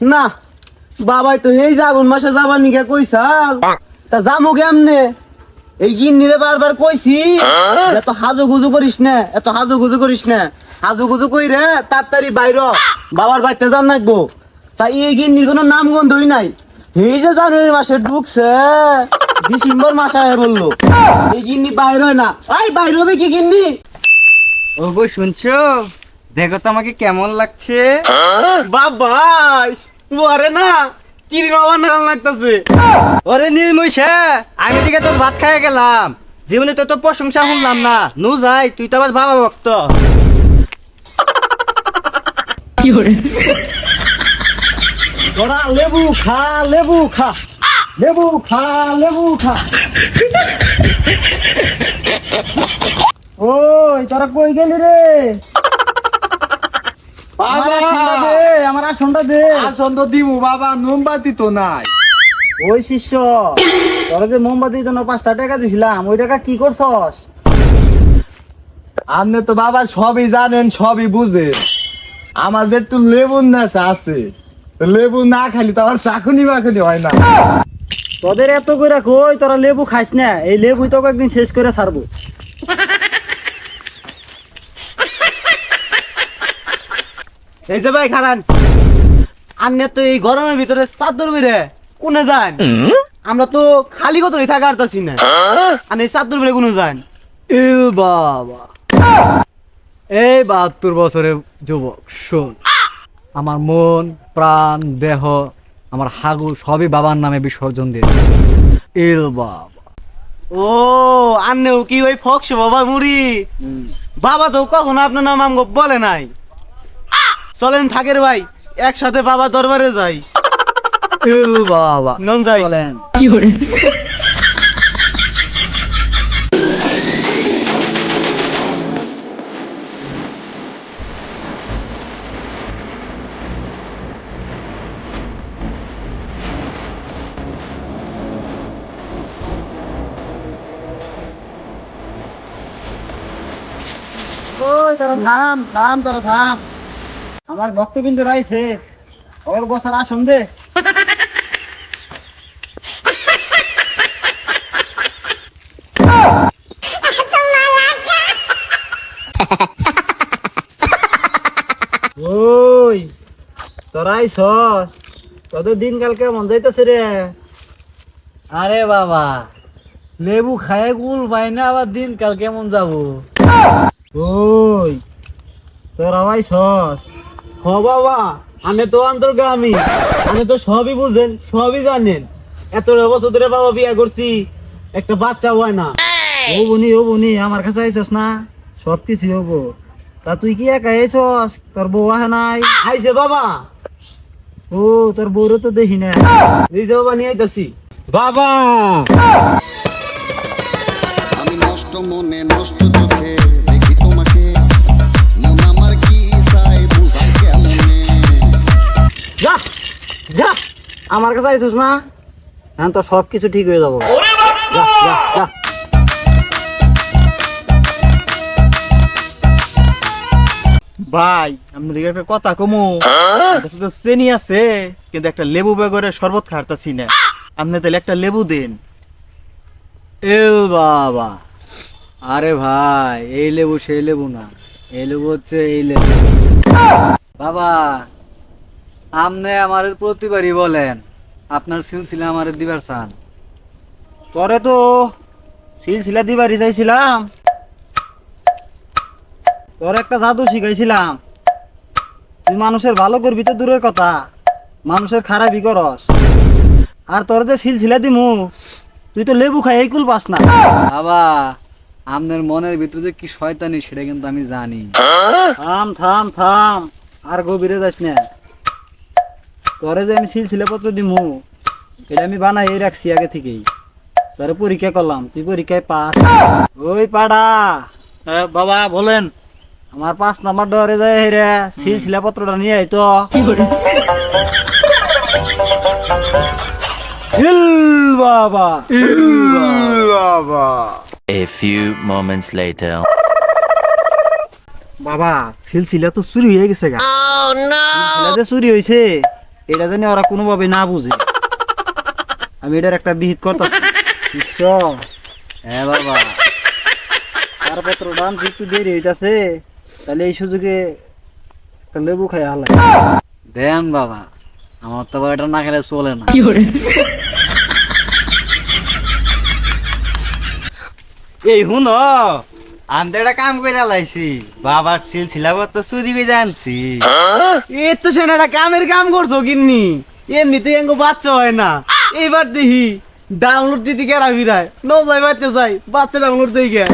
না বাবাই তো এই জাগুন মাসে যাবার নিকে কইসাল তা যামু কেমনে? এই গিন্নিরে বারবার কইছি এত হাজু গুজু করিস না এত হাজু গুজু করিস না। হাজু গুজু কই রে তাড়াতাড়ি বাইর। বাবার বাড়িতে যান নাকবো তাই এই গিন্নির কোনো নাম গন্ধই নাই। এই যে জানুয়ারি মাসে ঢুকছে ডিসেম্বর মাসে আয় বলল। এই গিন্নি বাইর হয় না। আই বাইর হবে কি গিন্নি? ও গো শুনছো? দেখো তো আমাকে কেমন লাগছে। বাবাস তুয়ারে না কি বাবা না লাগতেছে। ওরে নীল আমি দিকে তোর ভাত খাই গেলাম। জীবনে তো তোর প্রশংসা শুনলাম না। নু যাই তুই তো আবার বাবা ভক্ত। তোরা লেবু খা লেবু খা। লেবু খা লেবু খা। ওই তোরা কই গেলি রে? আমার আমার আসনটা দে। আসন তো দিমু বাবা মোমবাতি তো নাই। ওই শিষ্য তোরা যে মোমবাতির জন্য পাঁচটা টাকা দিছিলাম ওই টাকা কি করছস? আপনি তো বাবা সবই জানেন সবই বুঝেন। আমাদের একটু লেবুর নেশা আছে লেবু না খালি তো আমার চাকুনি বাকুনি হয় না। তোদের এত করে কই তোরা লেবু খাইস না এই লেবু তোকে একদিন শেষ করে ছাড়বো। এই যে ভাই খারান আন্নে তো এই গরমের ভিতরে চাদর মেরে কোনে যান? আমরা তো খালি কতই থাকা আরতাছি না। আর এই চাদর মেরে কোনে যান? ইল বাবা। এই বাহাত্তর বছরের যুবক শোন। আমার মন প্রাণ দেহ আমার হাগু সবই বাবার নামে বিসর্জন দিয়ে দিয়েছি। ইল বাবা। ও আন্নেও কি ওই ফক্স বাবা মুড়ি? বাবা তো কখনো আপনার নাম আমগো বলে নাই। চলেন থাকের ভাই একসাথে বাবা দরবারে যাই। বাবা নন যাই। চলেন। ওই তোরা থাম থাম তোরা থাম। আমার ভক্তবিন্দু রাইছে ওর বসার আসন দে। ওই তোরাই সস তোদের দিনকাল কেমন যাইতেছে রে? আরে বাবা লেবু খায় গুল পাই না আবার দিন কাল কেমন যাব? ওই তোরা ভাই সস হ বাবা আমি তো অন্তর্গামী। আমি তো সবই বুঝেন সবই জানেন। এত বছর ধরে বাবা বিয়া করছি একটা বাচ্চা হয় না। ও বনি ও বনি আমার কাছে আইছস না? সব কিছু হব তা তুই কি একা তোর বউ আহে নাই? আইছে বাবা। ও তোর বউরে তো দেখি না নিজে বাবা নিয়ে আইতাছি। বাবা! আমি নষ্ট মনে নষ্ট চোখে আমার কাছে আইছিস না? এখন তো সব কিছু ঠিক হয়ে যাব। যা যা যা। ভাই আমি একটা কথা কমু। কাছে তো চেনি আছে কিন্তু একটা লেবু বেগরে শরবত খারতাছি না। আপনি তাহলে একটা লেবু দিন। এল বাবা। আরে ভাই এই লেবু সেই লেবু না। এই লেবু হচ্ছে এই লেবু। বাবা আপনি আমার প্রতিবারই বলেন আপনার সিলসিলা আমার দিবার চান। তোরে তো সিলসিলা দিবারই চাইছিলাম। তোর একটা জাদু শিখাইছিলাম। তুই মানুষের ভালো করবি তো দূরের কথা মানুষের খারাপই করস। আর তোর যে সিলসিলা দিমু তুই তো লেবু খাই এই কুল পাস না। বাবা আপনার মনের ভিতরে যে কি শয়তানি সেটা কিন্তু আমি জানি। থাম থাম থাম আর গভীরে যাস না। তোরে যে আমি সিলসিলা পত্র দিমু এটা আমি বানাই রাখছি আগে থেকেই। তোরে পরীক্ষা করলাম তুই পরীক্ষায় পাস। ওই পাড়া। বাবা বলেন আমার পাঁচ নাম্বার ডরে যায় রে সিলসিলা পত্রটা নিয়ে আই তো। হিল বাবা বাবা। A few moments later. বাবা সিলসিলা তো চুরি হয়ে গেছে গা। সিলসিলা যে চুরি হয়েছে এটা জানি ওরা কোনোভাবে না বুঝে। আমি এটার একটা বিহিত করতেছি। হ্যাঁ বাবা। তারপত্র ডান একটু দেরি হইতাছে তাহলে এই সুযোগে একটা লেবু খাই হালাই। দেন বাবা আমার তো এটা না খেলে চলে না। এই হুন আমি তো একটা কাম করে লাইছি। বাবার সিলসিলা তো চুরি বেজে আনছি। এ তো সে একটা কামের কাম করছ কিন্নি এমনিতে এঙ্গো বাচ্চা হয় না। এইবার দেখি ডাউনলোড দিতে কেরা ফিরায়। নজাই বাচ্চা চাই বাচ্চা ডাউনলোড দিয়ে